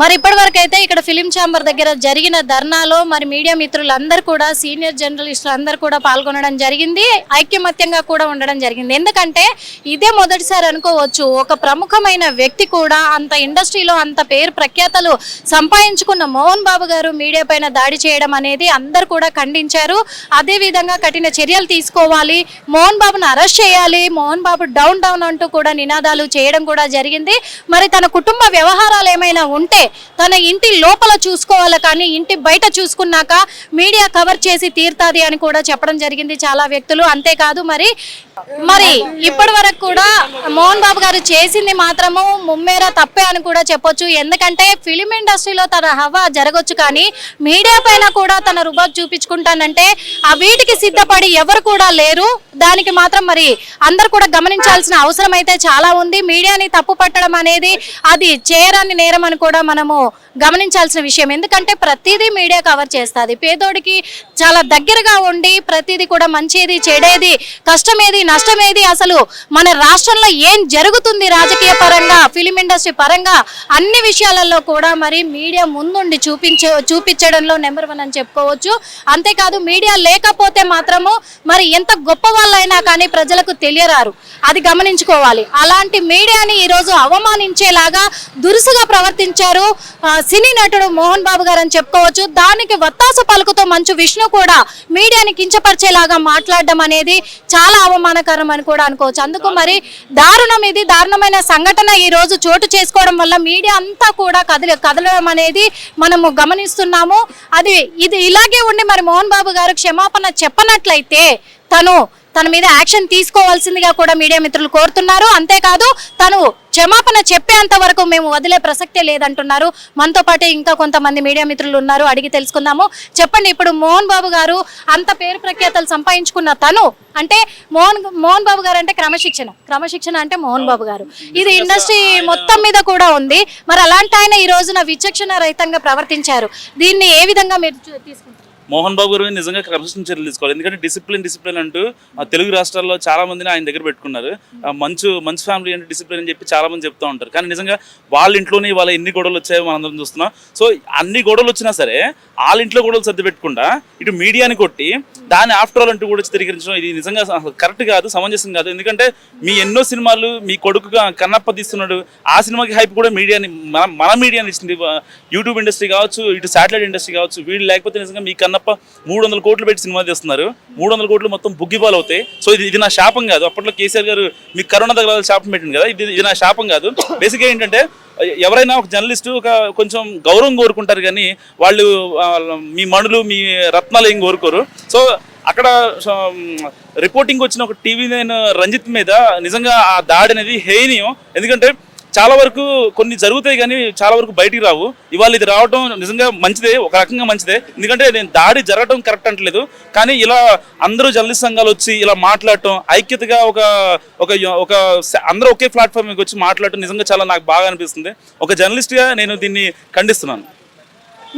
మరి ఇప్పటివరకు అయితే ఇక్కడ ఫిలిం ఛాంబర్ దగ్గర జరిగిన ధర్నాలో మరి మీడియా మిత్రులందరూ కూడా సీనియర్ జర్నలిస్టులు అందరూ కూడా పాల్గొనడం జరిగింది. ఐక్యమత్యంగా కూడా ఉండడం జరిగింది. ఎందుకంటే ఇదే మొదటిసారి అనుకోవచ్చు ఒక ప్రముఖమైన వ్యక్తి కూడా అంత ఇండస్ట్రీలో అంత పేరు ప్రఖ్యాతలు సంపాదించుకున్న మోహన్ బాబు గారు మీడియా పైన దాడి చేయడం అనేది అందరు కూడా ఖండించారు. అదేవిధంగా కఠిన చర్యలు తీసుకోవాలి మోహన్ బాబును అరెస్ట్ చేయాలి మోహన్ బాబు డౌన్ డౌన్ అంటూ కూడా నినాదాలు చేయడం కూడా జరిగింది. మరి తన కుటుంబ వ్యవహారాలు ఏమైనా ఉంటే తన ఇంటి లోపల చూసుకోవాలి కానీ ఇంటి బయట చూసుకున్నాక మీడియా కవర్ చేసి తీరుతుంది అని కూడా చెప్పడం జరిగింది చాలా వ్యక్తులు. అంతేకాదు మరి మరి ఇప్పటి వరకు కూడా మోహన్ బాబు గారు చేసింది మాత్రము ముమ్మేర తప్పే అని కూడా చెప్పొచ్చు. ఎందుకంటే ఫిలిం ఇండస్ట్రీలో తన హవా జరగొచ్చు కానీ మీడియా పైన కూడా తన రుబాబ్ చూపించుకుంటానంటే ఆ వీటికి సిద్ధపడి ఎవరు కూడా లేరు. దానికి మాత్రం మరి అందరు కూడా గమనించాల్సిన అవసరం అయితే చాలా ఉంది. మీడియాని తప్పు పట్టడం అనేది అది చేయరాని నేరం అని కూడా మనము గమనించాల్సిన విషయం. ఎందుకంటే ప్రతిదీ మీడియా కవర్ చేస్తుంది. పేదోడికి చాలా దగ్గరగా ఉండి ప్రతిదీ కూడా మంచిది చెడేది కష్టమేది నష్టమేది అసలు మన రాష్ట్రంలో ఏం జరుగుతుంది రాజకీయ పరంగా ఫిలిం ఇండస్ట్రీ పరంగా అన్ని విషయాలలో కూడా మరి మీడియా ముందుండి చూపించే చూపించడంలో నెంబర్ వన్ అని చెప్పుకోవచ్చు. అంతేకాదు మీడియా లేకపోతే మాత్రము మరి ఎంత గొప్ప వాళ్ళైనా కానీ ప్రజలకు తెలియరారు. అది గమనించుకోవాలి. అలాంటి మీడియాని ఈరోజు అవమానించేలాగా దురుసుగా ప్రవర్తించారు సినీ నటుడు మోహన్ బాబు గారు అని చెప్పుకోవచ్చు. దానికి వత్తాస పలుకుతో మంచు విష్ణు కూడా మీడియాని కించపరిచేలాగా మాట్లాడడం అనేది చాలా అవమానకరం అని కూడా అనుకోవచ్చు. అందుకు మరి దారుణం ఇది. దారుణమైన సంఘటన ఈ రోజు చోటు చేసుకోవడం వల్ల మీడియా అంతా కూడా కదిలి కదలడం అనేది మనము గమనిస్తున్నాము. అది ఇది ఇలాగే ఉండి మరి మోహన్ బాబు గారు క్షమాపణ చెప్పనట్లయితే తను తన మీద యాక్షన్ తీసుకోవాల్సిందిగా కూడా మీడియా మిత్రులు కోరుతున్నారు. అంతేకాదు తను క్షమాపణ చెప్పేంత వరకు మేము వదిలే ప్రసక్తే లేదంటున్నారు. మనతో పాటు ఇంకా కొంతమంది మీడియా మిత్రులు ఉన్నారు అడిగి తెలుసుకుందాము. చెప్పండి ఇప్పుడు మోహన్ బాబు గారు అంత పేరు ప్రఖ్యాతలు సంపాదించుకున్న తను అంటే మోహన్ మోహన్ బాబు గారు అంటే క్రమశిక్షణ. క్రమశిక్షణ అంటే మోహన్ బాబు గారు. ఇది ఇండస్ట్రీ మొత్తం మీద కూడా ఉంది. మరి అలాంటి ఆయన ఈ రోజున విచక్షణ రహితంగా ప్రవర్తించారు. దీన్ని ఏ విధంగా మీరు తీసుకుంటారు? మోహన్ బాబు గారు నిజంగా క్రమశిక్షణ చర్యలు తీసుకోవాలి. ఎందుకంటే డిసిప్లిన్ డిసిప్లిన్ అంటూ తెలుగు రాష్ట్రాల్లో చాలా మందిని ఆయన దగ్గర పెట్టుకున్నారు. మంచు మంచి ఫ్యామిలీ అంటే డిసిప్లిన్ అని చెప్పి చాలా మంది చెప్తూ ఉంటారు. కానీ నిజంగా వాళ్ళ ఇంట్లోనే వాళ్ళ ఎన్ని గొడవలు వచ్చాయో మనందరం చూస్తున్నాం. సో అన్ని గొడవలు వచ్చినా సరే వాళ్ళ ఇంట్లో గొడవలు సర్ది పెట్టకుండా ఇటు మీడియాని కొట్టి దాని ఆఫ్టర్ ఆల్ అంటూ కూడా చిత్రీకరించడం ఇది నిజంగా కరెక్ట్ కాదు సమంజసం కాదు. ఎందుకంటే మీ ఎన్నో సినిమాలు మీ కొడుకుగా కన్నప్ప తీస్తున్నాడు. ఆ సినిమాకి హైప్ కూడా మీడియాని మన మన మీడియాని ఇచ్చింది. యూట్యూబ్ ఇండస్ట్రీ కావచ్చు ఇటు శాటిలైట్ ఇండస్ట్రీ కావచ్చు. వీళ్ళు లేకపోతే నిజంగా మీ చిన్నప్ప మూడు వందల కోట్లు పెట్టి సినిమా తీస్తున్నారు. మూడు వందల కోట్లు మొత్తం బుగ్గిపాలు అవుతాయి. సో ఇది ఇది నా శాపం కాదు. అప్పట్లో కేసీఆర్ గారు మీకు కరోనా దగ్గర శాపం పెట్టింది కదా. ఇది ఇది నా శాపం కాదు. బేసిక్గా ఏంటంటే ఎవరైనా ఒక జర్నలిస్ట్ ఒక కొంచెం గౌరవం కోరుకుంటారు కానీ వాళ్ళు మీ మణులు మీ రత్నాలు ఏం కోరుకోరు. సో అక్కడ రిపోర్టింగ్ వచ్చిన ఒక టీవీ నేను రంజిత్ మీద నిజంగా ఆ దాడి అనేది హేనీయం ఎందుకంటే చాలా వరకు కొన్ని జరుగుతాయి కానీ చాలా వరకు బయటికి రావు. ఇవాళ ఇది రావడం నిజంగా మంచిదే ఒక రకంగా మంచిదే. ఎందుకంటే నేను దాడి జరగడం కరెక్ట్ అంటలేదు. కానీ ఇలా అందరూ జర్నలిస్ట్ సంఘాలు వచ్చి ఇలా మాట్లాడటం ఐక్యతగా ఒక ఒక ఒక అందరూ ఒకే ప్లాట్ఫామ్ మీకు వచ్చి మాట్లాడటం నిజంగా చాలా నాకు బాగా అనిపిస్తుంది. ఒక జర్నలిస్ట్గా నేను దీన్ని ఖండిస్తున్నాను.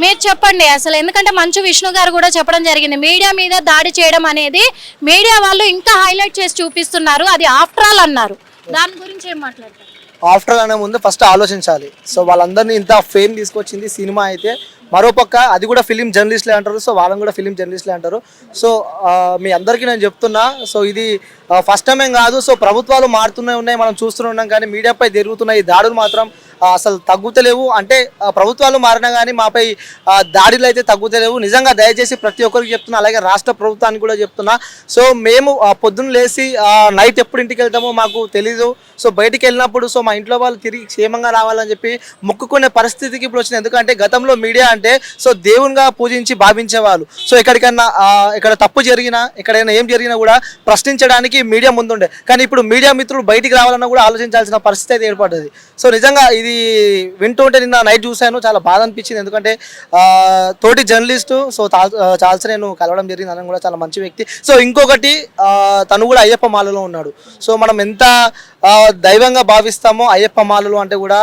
మీరు చెప్పండి అసలు ఎందుకంటే మంచు విష్ణు గారు కూడా చెప్పడం జరిగింది. మీడియా మీద దాడి చేయడం అనేది మీడియా వాళ్ళు ఇంకా హైలైట్ చేసి చూపిస్తున్నారు. అది ఆఫ్టర్ ఆల్ అన్నారు. దాని గురించి ఏం మాట్లాడతారు? ఆఫ్టర్ అనే ముందు ఫస్ట్ ఆలోచించాలి. సో వాళ్ళందరినీ ఇంత ఫేమ్ తీసుకొచ్చింది సినిమా అయితే. మరోపక్క అది కూడా ఫిలిం జర్నలిస్ట్లే అంటారు. సో వాళ్ళని కూడా ఫిలిం జర్నలిస్ట్లే అంటారు. సో మీ అందరికీ నేను చెప్తున్నా. సో ఇది ఫస్ట్ టైం ఏం కాదు. సో ప్రభుత్వాలు మారుతూనే ఉన్నాయి. మనం చూస్తూనే ఉన్నాం. కానీ మీడియాపై జరుగుతున్న ఈ దాడులు మాత్రం అసలు తగ్గుతలేవు. అంటే ప్రభుత్వాలు మారినా కానీ మాపై ఆ, దాడులు అయితే తగ్గుతలేవు. నిజంగా దయచేసి ప్రతి ఒక్కరికి చెప్తున్నా అలాగే రాష్ట్ర ప్రభుత్వానికి కూడా చెప్తున్నా. సో మేము పొద్దున్న లేచి నైట్ ఎప్పుడు ఇంటికి వెళ్తామో మాకు తెలీదు. సో బయటికి వెళ్ళినప్పుడు సో మా ఇంట్లో వాళ్ళు తిరిగి క్షేమంగా రావాలని చెప్పి మొక్కుకునే పరిస్థితికి ఇప్పుడు వచ్చింది. ఎందుకంటే గతంలో మీడియా అంటే సో దేవునిగా పూజించి భావించేవాళ్ళు. సో ఎక్కడికన్నా ఇక్కడ తప్పు జరిగినా ఎక్కడైనా ఏం జరిగినా కూడా ప్రశ్నించడానికి మీడియా ముందుండే. కానీ ఇప్పుడు మీడియా మిత్రులు బయటికి రావాలన్నా కూడా ఆలోచించాల్సిన పరిస్థితి అయితే ఏర్పడ్డది. సో నిజంగా ఇది వింటుంటే నిన్న నైట్ చూశాను చాలా బాధ అనిపించింది. ఎందుకంటే తోటి జర్నలిస్టు సో చాల్స్ నేను కలవడం జరిగింది. అని కూడా చాలా మంచి వ్యక్తి. సో ఇంకొకటి తను కూడా అయ్యప్ప మాలలో ఉన్నాడు. సో మనం ఎంత దైవంగా భావిస్తామో అయ్యప్ప మాలలు అంటే కూడా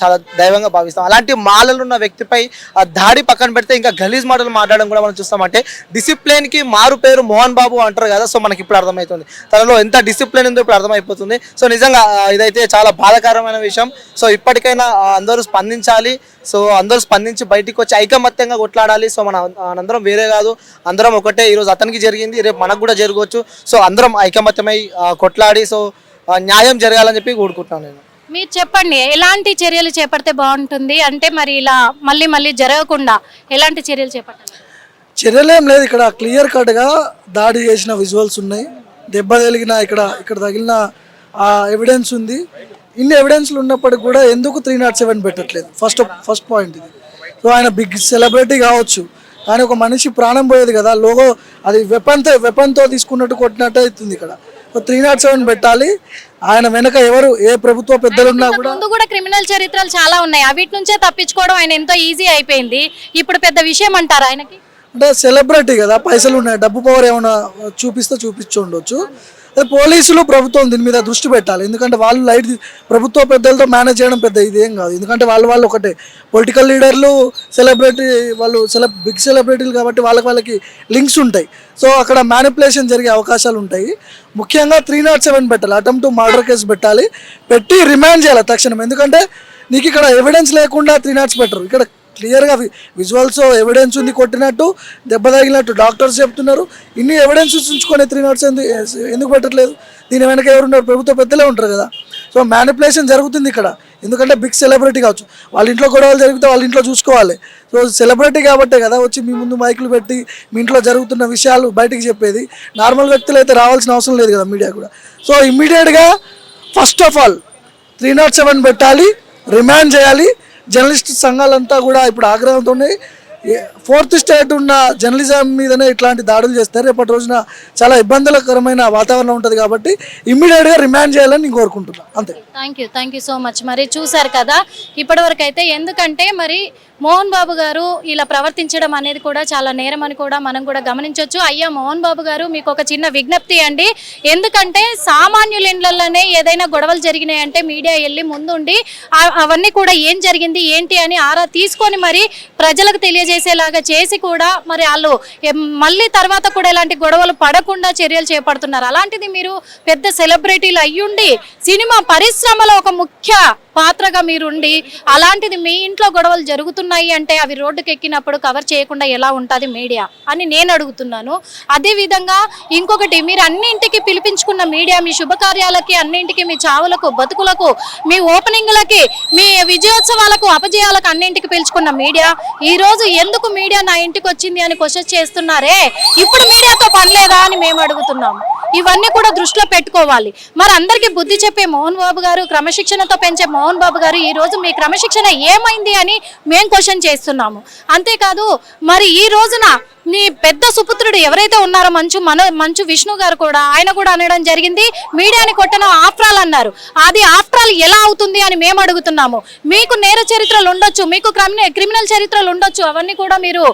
చాలా దైవంగా భావిస్తాం. అలాంటి మాలలు ఉన్న వ్యక్తిపై ఆ దాడి పక్కన పెడితే ఇంకా గలీజ్ మాటలు మాట్లాడడం కూడా మనం చూస్తామంటే డిసిప్లిన్కి మారు పేరు మోహన్ బాబు అంటారు కదా సో మనకి ఇప్పుడు అర్థమవుతుంది తనలో ఎంత డిసిప్లిన్ ఉందో ఇప్పుడు అర్థమైపోతుంది. సో నిజంగా ఇదైతే చాలా బాధాకరమైన విషయం. సో ఇప్పటికే ఇప్పటికైనా ఆ, అందరూ స్పందించాలి. సో అందరూ స్పందించి బయటికి వచ్చి ఐకమత్యంగా కొట్లాడాలి. సో మన అందరం వేరే కాదు. అందరం ఒకటే. ఈరోజు అతనికి జరిగింది రేపు మనకు కూడా జరగవచ్చు. సో అందరం ఐకమత్యమై కొట్లాడి సో న్యాయం జరగాలని చెప్పి కోరుకుంటున్నాను నేను. మీరు చెప్పండి ఎలాంటి చర్యలు చేపడితే బాగుంటుంది? అంటే మరి ఇలా మళ్ళీ మళ్ళీ జరగకుండా ఎలాంటి చర్యలు చేపట్టాలి? చర్యలేం లేదు. ఇక్కడ క్లియర్ కట్గా దాడి చేసిన విజువల్స్ ఉన్నాయి. దెబ్బ తగిలిన ఇక్కడ ఇక్కడ తగిలిన ఆ ఎవిడెన్స్ ఉంది. ఇన్ని ఎవిడెన్స్లు ఉన్నప్పటికీ కూడా ఎందుకు త్రీ నాట్ సెవెన్ పెట్టట్లేదు? ఫస్ట్ ఫస్ట్ పాయింట్ ఇది. సో ఆయన బిగ్ సెలబ్రిటీ కావచ్చు కానీ ఒక మనిషి ప్రాణం పోయేది కదా లోగో అది వెపన్తో వెపన్తో తీసుకున్నట్టు కొట్టినట్టు అవుతుంది ఇక్కడ. సో త్రీ నాట్ సెవెన్ పెట్టాలి. ఆయన వెనక ఎవరు ఏ ప్రభుత్వ పెద్దలు ఉన్నా కూడా ముందు కూడా క్రిమినల్ చరిత్రలు చాలా ఉన్నాయి. అవిటి నుంచే తప్పించుకోవడం ఆయన ఎంతో ఈజీ అయిపోయింది. ఇప్పుడు పెద్ద విషయం అంటారు ఆయనకి? అంటే సెలబ్రిటీ కదా పైసలు ఉన్నాయి. డబ్బు పవర్ ఏమైనా చూపిస్తే చూపించి ఉండొచ్చు. పోలీసులు ప్రభుత్వం దీని మీద దృష్టి పెట్టాలి. ఎందుకంటే వాళ్ళు లైట్ ప్రభుత్వ పెద్దలతో మేనేజ్ చేయడం పెద్ద ఇదేం కాదు. ఎందుకంటే వాళ్ళు వాళ్ళు ఒకటే. పొలిటికల్ లీడర్లు సెలబ్రిటీ వాళ్ళు సెలబ్ బిగ్ సెలబ్రిటీలు కాబట్టి వాళ్ళకి వాళ్ళకి లింక్స్ ఉంటాయి. సో అక్కడ మ్యానిపులేషన్ జరిగే అవకాశాలు ఉంటాయి. ముఖ్యంగా త్రీ నాట్ సెవెన్ పెట్టాలి. అటెంప్ట్ మర్డర్ కేసు పెట్టాలి. పెట్టి రిమాండ్ చేయాలి తక్షణం. ఎందుకంటే నీకు ఇక్కడ ఎవిడెన్స్ లేకుండా త్రీ నాట్స్ పెట్టరు. ఇక్కడ క్లియర్గా విజువల్స్ ఎవిడెన్స్ ఉంది కొట్టినట్టు దెబ్బ తగిలినట్టు డాక్టర్స్ చెప్తున్నారు. ఇన్ని ఎవిడెన్స్ ఉంచుకొని త్రీ నాట్స్ ఎందుకు ఎందుకు పెట్టట్లేదు? దీని వెనక ఎవరున్నారు? ప్రభుత్వ పెద్దలే ఉంటారు కదా. సో మ్యానిపులేషన్ జరుగుతుంది ఇక్కడ. ఎందుకంటే బిగ్ సెలబ్రిటీ కావచ్చు. వాళ్ళ ఇంట్లో గొడవలు జరిగితే వాళ్ళ ఇంట్లో చూసుకోవాలి. సో సెలబ్రిటీ కాబట్టే కదా వచ్చి మీ ముందు మైకులు పెట్టి మీ ఇంట్లో జరుగుతున్న విషయాలు బయటికి చెప్పేది. నార్మల్ వ్యక్తులు అయితే రావాల్సిన అవసరం లేదు కదా మీడియా కూడా. సో ఇమ్మీడియట్గా first of all three nought seven పెట్టాలి రిమాండ్ చేయాలి జర్నలిస్ట్ సంఘాలంతా కూడా ఇప్పుడు ఆగ్రహంతోనే ఫోర్త్ స్టేట్ ఉన్న జర్నలిజం మీదనే ఇట్లాంటి దాడులు చేస్తారు. రేపటి రోజున చాలా ఇబ్బందులకరమైన వాతావరణం ఉంటుంది కాబట్టి ఇమ్మీడియట్గా రిమాండ్ చేయాలని నేను కోరుకుంటున్నాను అంతే. Thank you thank you so much మరి చూసారు కదా ఇప్పటివరకు అయితే ఎందుకంటే మరి మోహన్ బాబు గారు ఇలా ప్రవర్తించడం అనేది కూడా చాలా నేరం అని కూడా మనం కూడా గమనించవచ్చు అయ్యా మోహన్ బాబు గారు మీకు ఒక చిన్న విజ్ఞప్తి అండి. ఎందుకంటే సామాన్యుల ఇండ్లలోనే ఏదైనా గొడవలు జరిగినాయంటే మీడియా వెళ్ళి ముందుండి అవన్నీ కూడా ఏం జరిగింది ఏంటి అని ఆరా తీసుకొని మరి ప్రజలకు చేసేలాగా చేసి కూడా మరి వాళ్ళు మళ్ళీ తర్వాత కూడా ఇలాంటి గొడవలు పడకుండా చర్యలు చేపడుతున్నారు. అలాంటిది మీరు పెద్ద సెలబ్రిటీలు అయ్యుండి సినిమా పరిశ్రమలో ఒక ముఖ్య పాత్రగా మీరుండి అలాంటిది మీ ఇంట్లో గొడవలు జరుగుతున్నాయి అంటే అవి రోడ్డుకి ఎక్కినప్పుడు కవర్ చేయకుండా ఎలా ఉంటుంది మీడియా అని నేను అడుగుతున్నాను. అదేవిధంగా ఇంకొకటి మీరు అన్నింటికి పిలిపించుకున్న మీడియా మీ శుభకార్యాలకి అన్నింటికి మీ చావులకు బతుకులకు మీ ఓపెనింగ్లకి మీ విజయోత్సవాలకు అపజయాలకు అన్నింటికి పిలుచుకున్న మీడియా ఈరోజు ఎందుకు మీడియా నా ఇంటికి వచ్చింది అని క్వశ్చన్ చేస్తున్నారే? ఇప్పుడు మీడియాతో పనిలేదా అని మేము అడుగుతున్నాము. ఇవన్నీ కూడా దృష్టిలో పెట్టుకోవాలి. మరి అందరికీ బుద్ధి చెప్పే మోహన్ బాబు గారు క్రమశిక్షణతో పెంచే మోహన్ మోహన్ బాబు గారు ఈ రోజు మీ క్రమశిక్షణ ఏమైంది అని మేము క్వశ్చన్ చేస్తున్నాము. అంతేకాదు మరి ఈ రోజున నీ పెద్ద సుపుత్రుడు ఎవరైతే ఉన్నారో మంచు మన మంచు విష్ణు గారు కూడా ఆయన కూడా అనడం జరిగింది. మీడియాని కొట్టన ఆఫ్రాల్ అన్నారు. అది ఆఫ్రాల్ ఎలా అవుతుంది అని మేము అడుగుతున్నాము. మీకు నేర చరిత్రలు ఉండొచ్చు మీకు క్రిమినల్ క్రిమినల్ చరిత్రలు ఉండొచ్చు అవన్నీ కూడా మీరు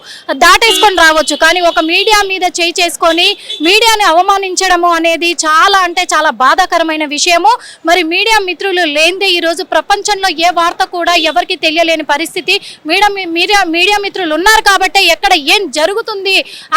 దాటేసుకొని రావచ్చు. కానీ ఒక మీడియా మీద చేయి చేసుకొని మీడియాని అవమానించడము అనేది చాలా అంటే చాలా బాధాకరమైన విషయము. మరి మీడియా మిత్రులు లేనిదే ఈరోజు ప్రపంచంలో ఏ వార్త కూడా ఎవరికి తెలియలేని పరిస్థితి. మీడియా మీడియా మీడియా మిత్రులు ఉన్నారు కాబట్టి ఎక్కడ ఏం జరుగుతుంది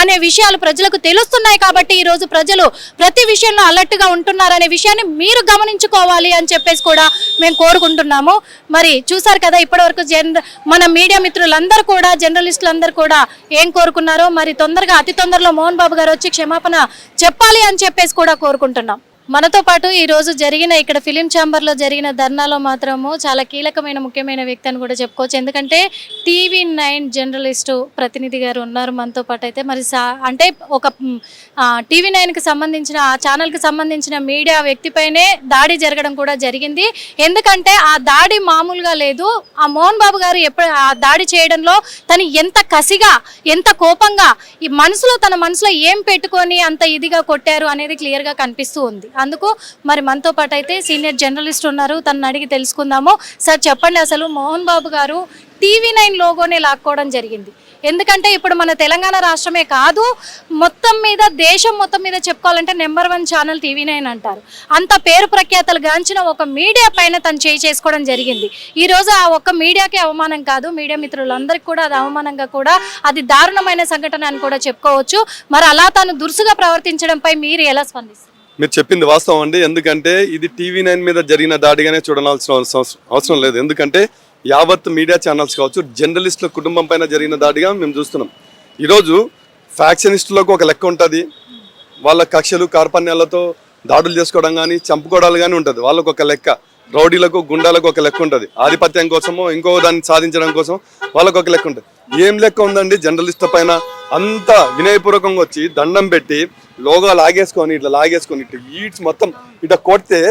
అనే విషయాలు ప్రజలకు తెలుస్తున్నాయి కాబట్టి ఈరోజు ప్రజలు ప్రతి విషయంలో అలర్ట్గా ఉంటున్నారనే విషయాన్ని మీరు గమనించుకోవాలి అని చెప్పేసి కూడా మేము కోరుకుంటున్నాము. మరి చూసారు కదా ఇప్పటివరకు జన్ మన మీడియా మిత్రులందరూ కూడా జర్నలిస్టులందరూ కూడా ఏం కోరుకున్నారో మరి తొందరగా అతి తొందరలో మోహన్ బాబు గారు వచ్చి క్షమాపణ చెప్పాలి అని చెప్పేసి కూడా కోరుకుంటున్నాం. మనతో పాటు ఈరోజు జరిగిన ఇక్కడ ఫిలిం ఛాంబర్లో జరిగిన ధర్నాలో మాత్రము చాలా కీలకమైన ముఖ్యమైన వ్యక్తి అని కూడా చెప్పుకోవచ్చు. ఎందుకంటే టీవీ నైన్ జర్నలిస్టు ప్రతినిధి గారు ఉన్నారు మనతో పాటు అయితే. మరి సా- అంటే ఒక టీవీ నైన్కి సంబంధించిన ఆ ఛానల్కి సంబంధించిన మీడియా వ్యక్తిపైనే దాడి జరగడం కూడా జరిగింది. ఎందుకంటే ఆ దాడి మామూలుగా లేదు. ఆ మోహన్ బాబు గారు ఎప్పుడు ఆ దాడి చేయడంలో తను ఎంత కసిగా ఎంత కోపంగా ఈ మనసులో తన మనసులో ఏం పెట్టుకొని అంత ఇదిగా కొట్టారు అనేది క్లియర్గా కనిపిస్తూ ఉంది. అందుకు మరి మనతో పాటు అయితే సీనియర్ జర్నలిస్ట్ ఉన్నారు. తనని అడిగి తెలుసుకుందాము. సార్ చెప్పండి అసలు మోహన్ బాబు గారు టీవీ నైన్ లోగోనే లాక్కోవడం జరిగింది. ఎందుకంటే ఇప్పుడు మన తెలంగాణ రాష్ట్రమే కాదు మొత్తం మీద దేశం మొత్తం మీద చెప్పుకోవాలంటే number one channel TV nine అంటారు. అంత పేరు ప్రఖ్యాతలు గాంచిన ఒక మీడియా పైన తను చేయి చేసుకోవడం జరిగింది. ఈరోజు ఆ ఒక్క మీడియాకే అవమానం కాదు మీడియా మిత్రులందరికీ కూడా అది అవమానంగా కూడా అది దారుణమైన సంఘటన అని కూడా చెప్పుకోవచ్చు. మరి అలా తాను దురుసుగా ప్రవర్తించడంపై మీరు ఎలా స్పందిస్తారు? మీరు చెప్పింది వాస్తవం అండి. ఎందుకంటే ఇది టీవీ నైన్ మీద జరిగిన దాడిగానే చూడాల్సిన అవసరం- అవసరం లేదు. ఎందుకంటే యావత్ మీడియా ఛానల్స్ కావచ్చు జర్నలిస్టుల కుటుంబం పైన జరిగిన దాడిగా మేము చూస్తున్నాం. ఈరోజు ఫ్యాక్షనిస్టులకు ఒక లెక్క ఉంటుంది. వాళ్ళ కక్షలు కార్పణ్యాలతో దాడులు చేసుకోవడం కానీ చంపుకోవడాలు కానీ ఉంటుంది. వాళ్ళకు ఒక లెక్క. రౌడీలకు గుండాలకు ఒక లెక్క ఉంటుంది. ఆధిపత్యం కోసమో ఇంకో దాన్ని సాధించడం కోసం వాళ్ళకు ఒక లెక్క ఉంటుంది. ఏం లెక్క ఉందండి జర్నలిస్ట్ పైన? అంత వినయపూర్వకంగా వచ్చి దండం పెట్టి లోగా లాగేసుకొని ఇట్లా లాగేసుకొని ఇట్లా ఈడ్స్ మొత్తం ఇట్లా కొడితే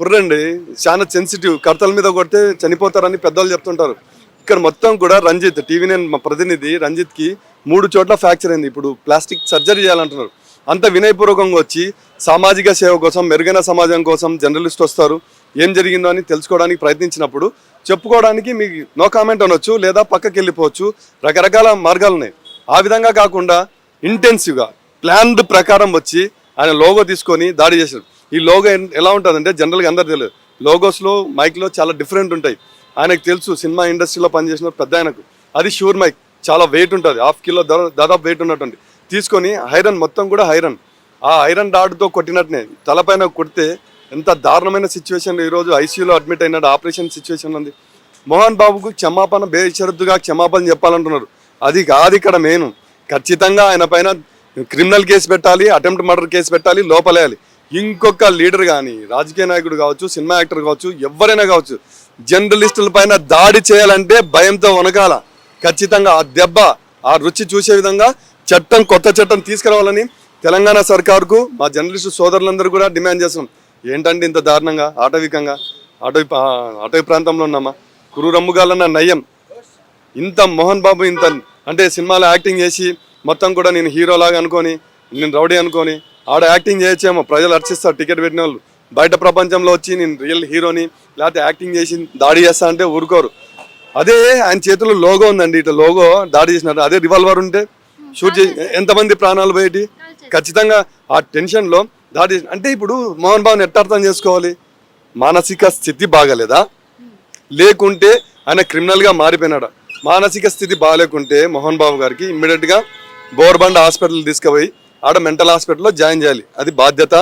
పుర్రండి చాలా సెన్సిటివ్ కర్తల మీద కొడితే చనిపోతారని పెద్దవాళ్ళు చెప్తుంటారు. ఇక్కడ మొత్తం కూడా రంజిత్ టీవీ నేను మా ప్రతినిధి రంజిత్కి మూడు చోట్ల ఫ్రాక్చర్ అయింది. ఇప్పుడు ప్లాస్టిక్ సర్జరీ చేయాలంటున్నారు. అంత వినయపూర్వకంగా వచ్చి సామాజిక సేవ కోసం మెరుగైన సమాజం కోసం జర్నలిస్ట్ వస్తారు. ఏం జరిగిందో అని తెలుసుకోవడానికి ప్రయత్నించినప్పుడు చెప్పుకోవడానికి మీకు నో కామెంట్ అనొచ్చు లేదా పక్కకి వెళ్ళిపోవచ్చు. రకరకాల మార్గాలు ఉన్నాయి ఆ విధంగా కాకుండా ఇంటెన్సివ్గా ప్లాన్డ్ ప్రకారం వచ్చి ఆయన లోగో తీసుకొని దాడి చేశారు. ఈ లోగో ఎలా ఉంటుందంటే జనరల్గా అందరు తెలియదు. లోగోస్లో మైక్లో చాలా డిఫరెంట్ ఉంటాయి. ఆయనకు తెలుసు సినిమా ఇండస్ట్రీలో పనిచేసిన పెద్ద ఆయనకు. అది షూర్ మైక్ చాలా వెయిట్ ఉంటుంది. హాఫ్ కిలో దా- దాదాపు వెయిట్ ఉన్నటువంటి. తీసుకొని ఐరన్ మొత్తం కూడా ఐరన్. ఆ ఐరన్ రాడ్తో కొట్టినట్టునే. తలపైన కొడితే ఎంత దారుణమైన సిచ్యువేషన్ ఈరోజు ఐసీయూలో అడ్మిట్ అయినాడు ఆపరేషన్ సిచ్యువేషన్ ఉంది. మోహన్ బాబుకు క్షమాపణ బేషరతుగా క్షమాపణ చెప్పాలంటున్నారు. అది కాదు ఇక్కడ మెయిన్ ఖచ్చితంగా ఆయన పైన క్రిమినల్ కేసు పెట్టాలి అటెంప్ట్ మర్డర్ కేసు పెట్టాలి లోపలేయాలి. ఇంకొక లీడర్ కానీ రాజకీయ నాయకుడు కావచ్చు సినిమా యాక్టర్ కావచ్చు ఎవరైనా కావచ్చు జర్నలిస్టుల పైన దాడి చేయాలంటే భయంతో వనకాల ఖచ్చితంగా ఆ దెబ్బ ఆ రుచి చూసే విధంగా చట్టం కొత్త చట్టం తీసుకురావాలని తెలంగాణ సర్కార్కు మా జర్నలిస్టు సోదరులందరూ కూడా డిమాండ్ చేస్తున్నాం. ఏంటంటే ఇంత దారుణంగా? ఆటవికంగా? అటవీ ఆ, అటవీ ప్రాంతంలో ఉన్నామా? కురూరమ్ముగాలన్న నయం ఇంత మోహన్ బాబు ఇంత అంటే సినిమాలో యాక్టింగ్ చేసి మొత్తం కూడా నేను హీరోలాగా అనుకొని నేను రౌడీ అనుకొని ఆడ యాక్టింగ్ చేయొచ్చేమో ప్రజలు అర్చిస్తారు టికెట్ పెట్టిన వాళ్ళు బయట ప్రపంచంలో వచ్చి నేను రియల్ హీరోని లేకపోతే యాక్టింగ్ చేసి దాడి చేస్తా అంటే ఊరుకోరు. అదే ఆయన చేతిలో లోగో ఉందండి ఇట్లా లోగో దాడి చేసినట్టు అదే రివాల్వర్ ఉంటే షూట్ చేసి ఎంతమంది ప్రాణాలు పోయేటి? ఖచ్చితంగా ఆ టెన్షన్లో దాట్ ఈస్ అంటే ఇప్పుడు మోహన్ బాబుని ఎట్ట అర్థం చేసుకోవాలి? మానసిక స్థితి బాగలేదా? లేకుంటే ఆయన క్రిమినల్గా మారిపోయినాడా? మానసిక స్థితి బాగాలేకుంటే మోహన్ బాబు గారికి ఇమ్మీడియట్గా బోర్బండ హాస్పిటల్ తీసుకుపోయి ఆడ మెంటల్ హాస్పిటల్లో జాయిన్ చేయాలి. అది బాధ్యత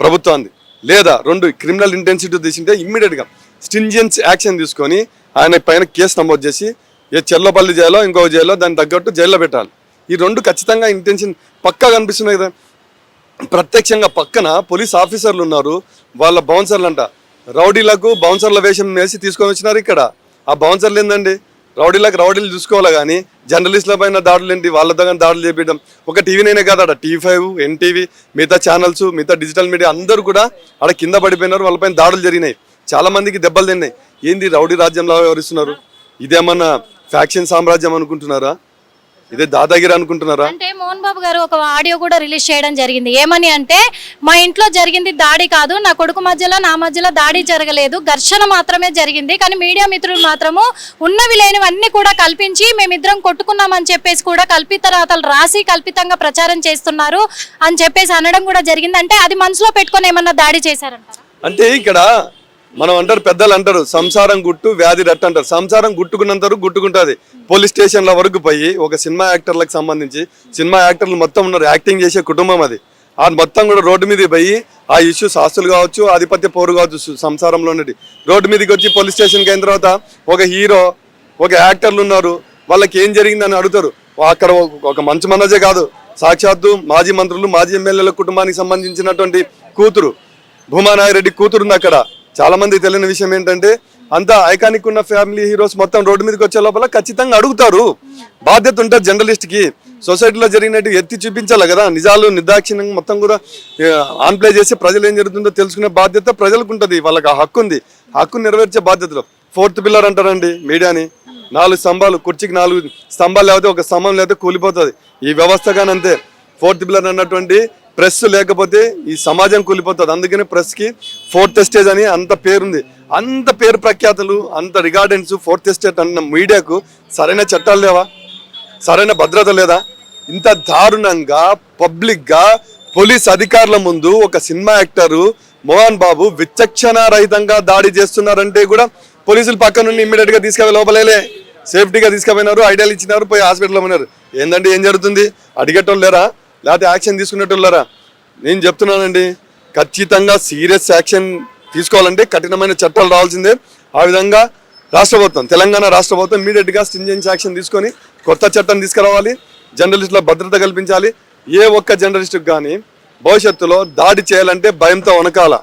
ప్రభుత్వాన్ని లేదా రెండు క్రిమినల్ ఇంటెన్సిటీ తీసింటే ఇమ్మీడియట్గా స్టింజియన్స్ యాక్షన్ తీసుకొని ఆయన పైన కేసు నమోదు చేసి ఏ చెల్లపల్లి జైల్లో ఇంకో జైల్లో దానికి తగ్గట్టు జైల్లో పెట్టాలి. ఈ రెండు ఖచ్చితంగా ఇంటెన్షన్ పక్కా కనిపిస్తున్నాయి కదా. ప్రత్యక్షంగా పక్కన పోలీస్ ఆఫీసర్లు ఉన్నారు. వాళ్ళ బౌన్సర్లు అంట. రౌడీలకు బౌన్సర్ల వేషం వేసి తీసుకొని వచ్చినారు ఇక్కడ. ఆ బౌన్సర్లు ఏందండి? రౌడీలకు రౌడీలు చూసుకోవాలి కానీ జర్నలిస్టుల పైన దాడులు ఏంటి? వాళ్ళ దగ్గర దాడులు చేపించడం. ఒక టీవీనైనా కాదు అక్కడ టీవీ ఫైవ్ ఎన్టీవీ మిగతా ఛానల్స్ మిగతా డిజిటల్ మీడియా అందరూ కూడా ఆడ కింద పడిపోయినారు. వాళ్ళపైన దాడులు జరిగినాయి. చాలా మందికి దెబ్బలు తిన్నాయి. ఏంది రౌడీ రాజ్యంలో వ్యవహరిస్తున్నారు? ఇదేమన్నా ఫ్యాక్షన్ సామ్రాజ్యం అనుకుంటున్నారా? ఇదే దాదాగిరి అనుకుంటున్నారా? అంటే మోహన్ బాబు గారు ఒక ఆడియో కూడా రిలీజ్ చేయడం జరిగింది. ఏమని అంటే మా ఇంట్లో జరిగింది దాడి కాదు నా కొడుకు మధ్యలో నా మధ్యలో దాడి జరగలేదు ఘర్షణ మాత్రమే జరిగింది కానీ మీడియా మిత్రులు మాత్రము ఉన్నవి లేనివన్నీ కూడా కల్పించి మేమిద్దరం కొట్టుకున్నామని చెప్పేసి కూడా కల్పిత రాతలు రాసి కల్పితంగా ప్రచారం చేస్తున్నారు అని చెప్పేసి అనడం కూడా జరిగింది. అంటే అది మనసులో పెట్టుకొని ఏమన్నా దాడి చేశారంటారా? అంటే ఇక్కడ మనం అంటారు పెద్దలు అంటారు సంసారం గుట్టు వ్యాధి రట్టు అంటారు. సంసారం గుట్టుకున్నంతరు గుట్టుకుంటుంది. పోలీస్ స్టేషన్ల వరకు పోయి ఒక సినిమా యాక్టర్లకు సంబంధించి సినిమా యాక్టర్లు మొత్తం ఉన్నారు యాక్టింగ్ చేసే కుటుంబం అది. ఆ మొత్తం కూడా రోడ్డు మీద పోయి ఆ ఇష్యూస్ ఆస్తులు కావచ్చు ఆధిపత్య పోరు కావచ్చు సంసారంలో ఉన్నది రోడ్డు మీదకి వచ్చి పోలీస్ స్టేషన్కి అయిన తర్వాత ఒక హీరో ఒక యాక్టర్లు ఉన్నారు వాళ్ళకి ఏం జరిగిందని అడుగుతారు. అక్కడ ఒక- మంచి మనజే కాదు. సాక్షాత్తు మాజీ మంత్రులు మాజీ ఎమ్మెల్యేల కుటుంబానికి సంబంధించినటువంటి కూతురు భూమానాయరెడ్డి కూతురు ఉంది అక్కడ. చాలా మంది తెలియని విషయం ఏంటంటే అంత ఐకానిక్ ఉన్న ఫ్యామిలీ హీరోస్ మొత్తం రోడ్డు మీదకి వచ్చే లోపల ఖచ్చితంగా అడుగుతారు. బాధ్యత ఉంటుంది జర్నలిస్ట్కి సొసైటీలో జరిగినట్టు ఎత్తి చూపించాలి కదా. నిజాలు నిర్దాక్షిణ్యంగా మొత్తం కూడా ఆన్ ప్లే చేసి ప్రజలు ఏం జరుగుతుందో తెలుసుకునే బాధ్యత ప్రజలకు ఉంటుంది. వాళ్ళకి ఆ హక్కు ఉంది. ఆ హక్కును నెరవేర్చే బాధ్యతలో. ఫోర్త్ పిల్లర్ అంటారండి మీడియాని. నాలుగు స్తంభాలు కుర్చీకి నాలుగు స్తంభాలు లేకపోతే ఒక స్తంభం లేకపోతే కూలిపోతుంది. ఈ వ్యవస్థ కానీ అంతే ఫోర్త్ పిల్లర్ అన్నటువంటి ప్రెస్ లేకపోతే ఈ సమాజం కూలిపోతుంది. అందుకనే ప్రెస్కి ఫోర్త్ ఎస్టేజ్ అని అంత పేరుంది. అంత పేరు ప్రఖ్యాతులు అంత రిగార్డెన్స్ ఫోర్త్ ఎస్టేట్ అన్న మీడియాకు సరైన చట్టాలు లేవా? సరైన భద్రత లేదా? ఇంత దారుణంగా పబ్లిక్గా పోలీస్ అధికారుల ముందు ఒక సినిమా యాక్టరు మోహన్ బాబు విచక్షణ రహితంగా దాడి చేస్తున్నారంటే కూడా పోలీసులు పక్క నుండి ఇమ్మీడియట్గా తీసుకెళ్ళి లోపలేలే. సేఫ్టీగా తీసుకుపోయినారు ఐడియాలు ఇచ్చినారు పోయి హాస్పిటల్లో ఉన్నారు. ఏందంటే ఏం జరుగుతుంది? అడిగేటోళ్ళు లేరా? లేకపోతే యాక్షన్ తీసుకునేటోళ్ళారా? లేరా నేను చెప్తున్నానండి ఖచ్చితంగా సీరియస్ యాక్షన్ తీసుకోవాలంటే కఠినమైన చట్టాలు రావాల్సిందే. ఆ విధంగా రాష్ట్ర ప్రభుత్వం తెలంగాణ రాష్ట్ర ప్రభుత్వం ఇమీడియట్గా స్టింజెన్స్ యాక్షన్ తీసుకొని కొత్త చట్టం తీసుకురావాలి జర్నలిస్టుల భద్రత కల్పించాలి. ఏ ఒక్క జర్నలిస్టుకు కానీ భవిష్యత్తులో దాడి చేయాలంటే భయంతో వనకాల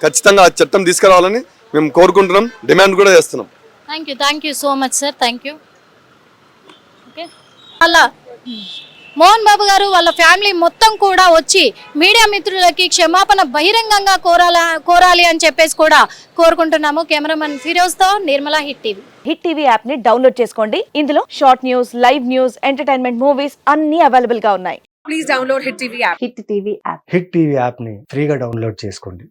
ఖచ్చితంగా ఆ చట్టం తీసుకురావాలని మేము కోరుకుంటున్నాం డిమాండ్ కూడా చేస్తున్నాం. Thank you thank you so much sir thank you okay Mohan Babu garu వాళ్ళ ఫ్యామిలీ మొత్తం కూడా వచ్చి మీడియా మిత్రులకి క్షమాపణ బహిరంగంగా కోరాల కోరాలి అని చెప్పేసి కూడా కోరుకుంటున్నాము. Cameraman ఫిరోజ్తో Nirmala Hit TV. Hit TV యాప్ని డౌన్లోడ్ చేసుకోండి. ఇందులో short news live news entertainment movies అన్ని అవైలబుల్గా ఉన్నాయి. please download Hit TV app. Hit TV app Hit TV యాప్ని ఫ్రీగా డౌన్లోడ్ చేసుకోండి.